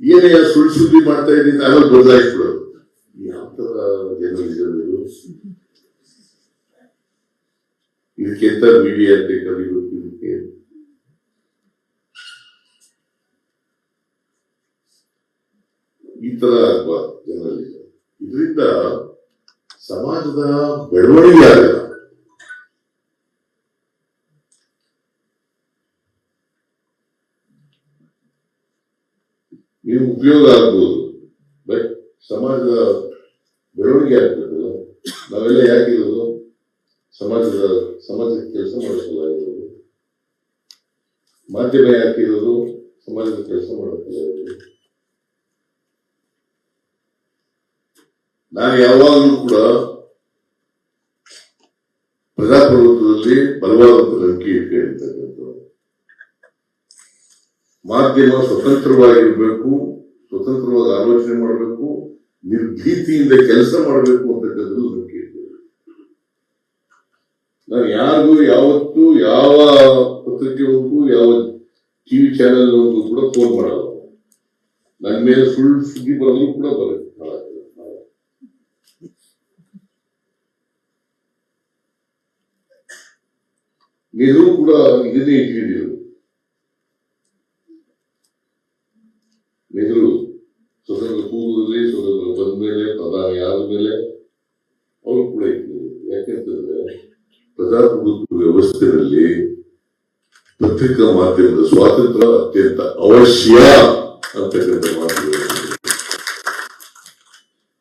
ಏನೇ ಸುಳ್ಳು ಸುದ್ದಿ ಮಾಡ್ತಾ ಇದ್ದೀನಿ ನಾನು ಬದಲಾಯಿಸ್ಬಿಡೋದು ಯಾವ ತರ ಇದು ಇದಕ್ಕೆಂತ ಮೀಡಿಯಾ ಅಂತ ಕಲಿಬೇಕು ಇದಕ್ಕೆ ಈ ತರ ಜರ್ನಲಿಸಮ್ ಇದರಿಂದ ಸಮಾಜದ ಬೆಳವಣಿಗೆ ಆಗಲ್ಲ ನೀವು ಉಪಯೋಗ ಆಗ್ಬೋದು. ಬಟ್ ಸಮಾಜದ ಬೆಳವಣಿಗೆ ಆಗ್ಬೇಕಲ್ಲ ನಾವೆಲ್ಲ ಯಾಕಿರೋದು ಸಮಾಜದ ಸಮಾಜಕ್ಕೆ ಕೆಲಸ ಮಾಡಿಸಲಾಗಿರೋದು ಮಾಧ್ಯಮ ಯಾಕಿರೋದು ಸಮಾಜದ ಕೆಲಸ ಮಾಡಿಸಲಾಗಿರೋದು ನಾನು ಯಾವಾಗಲೂ ಕೂಡ ಪ್ರಜಾಪ್ರಭುತ್ವದಲ್ಲಿ ಬಲವಾದಂತ ನಂಬಿಕೆ ಇಟ್ಕೊಂಡಿರ್ತಕ್ಕಂಥದ್ದು ಮಾಧ್ಯಮ ಸ್ವತಂತ್ರವಾಗಿರಬೇಕು ಸ್ವತಂತ್ರವಾಗಿ ಆಲೋಚನೆ ಮಾಡಬೇಕು, ನಿರ್ಭೀತಿಯಿಂದ ಕೆಲಸ ಮಾಡಬೇಕು ಅಂತಕ್ಕಂಥದ್ದು ನಂಬಿಕೆ ನಾನು ಯಾರಿಗೂ ಯಾವತ್ತೂ ಯಾವ ಒಂದು, ಯಾವ ಟಿವಿ ಚಾನೆಲ್ ಕೂಡ ಫೋನ್ ಮಾಡಲ್ಲ. ನನ್ನ ಮೇಲೆ ಸುಳ್ಳು ಸುದ್ದಿ ಬರೋದು ಕೂಡ ಬರುತ್ತೆ ನೆಹರು ಕೂಡ ಇದನ್ನೇ ಇಟ್ಟಿದ್ರು ನೆಹರು ಸ್ವತಂತ್ರ ಪೂರ್ವದಲ್ಲಿ ಸ್ವತಂತ್ರ ಬಂದ ಮೇಲೆ ಪ್ರಧಾನಿ ಮೇಲೆ ಅವರು ಕೂಡ ಇದ್ರು ಯಾಕೆಂತಂದ್ರೆ ಪ್ರಜಾಪ್ರಭುತ್ವ ವ್ಯವಸ್ಥೆಯಲ್ಲಿ ಪತ್ರಿಕಾ ಮಾಧ್ಯಮದ ಸ್ವಾತಂತ್ರ್ಯ ಅತ್ಯಂತ ಅವಶ್ಯ ಅಂತ